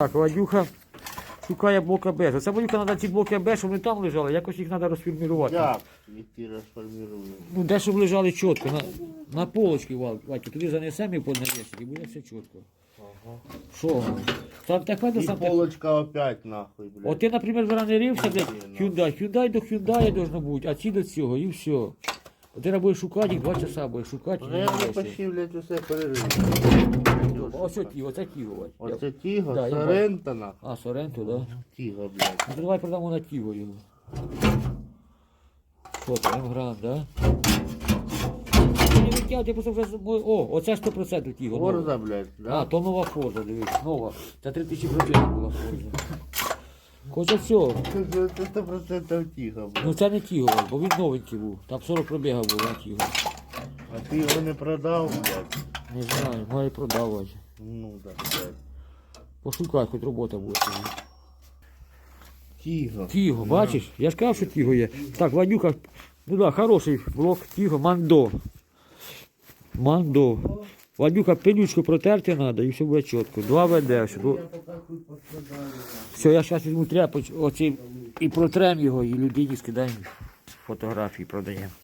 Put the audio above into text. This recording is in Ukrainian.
Так, Вадюха шукає блок АБ. Це Вадюха треба ці блоки АБ, щоб вони там лежали, якось їх треба розформувати. Як які розформіруємо? Ну, де щоб лежали чітко, на, на полочки, Вал- Вадька, туди занесемо і поднавесик, і буде все чітко. Що? Там так до І сам полочка опять нахуй, блядь. От ти, наприклад, блядь, ну. Hyundai. Hyundai до Hyundai должно бути, а ці до цього, і все. Ти будеш шукати, їх два часа будеш шукати. Ну, не я знайдеш. почти, блядь, усе перерив. Ось ті, оце тіго. Оце Тіго, Да, я Сорента. А, Соренто, да? Тіго, блядь. Ну, давай продамо на Тіго його. Що там, грам, да? Не витягуй, ти просто вже... О, оце 100% Тіго. Горза, блядь, А, то нова Форза, дивись, нова. Це 3000 процентів була Форза. Хоча все, Це це 100% Тіго, ну це не Тіго, бо він новенький був. Там 40 пробіга було на Тіго. А ти його не продав, блядь? Не знаю, має продавати. Ну, да, блядь. Пошукай, хоч робота буде. Тіго. Тіго, бачиш? Я ж казав, що Тіго є. Так, Вадюка, ну да, хороший блок Тіго, Мандо. Мандо. Вадюка, пилючку протерти треба і все буде чітко. Два ВД. Все, до- все я зараз візьму тряпоч, оці, і протрем його, і людині скидаємо фотографії, продаємо.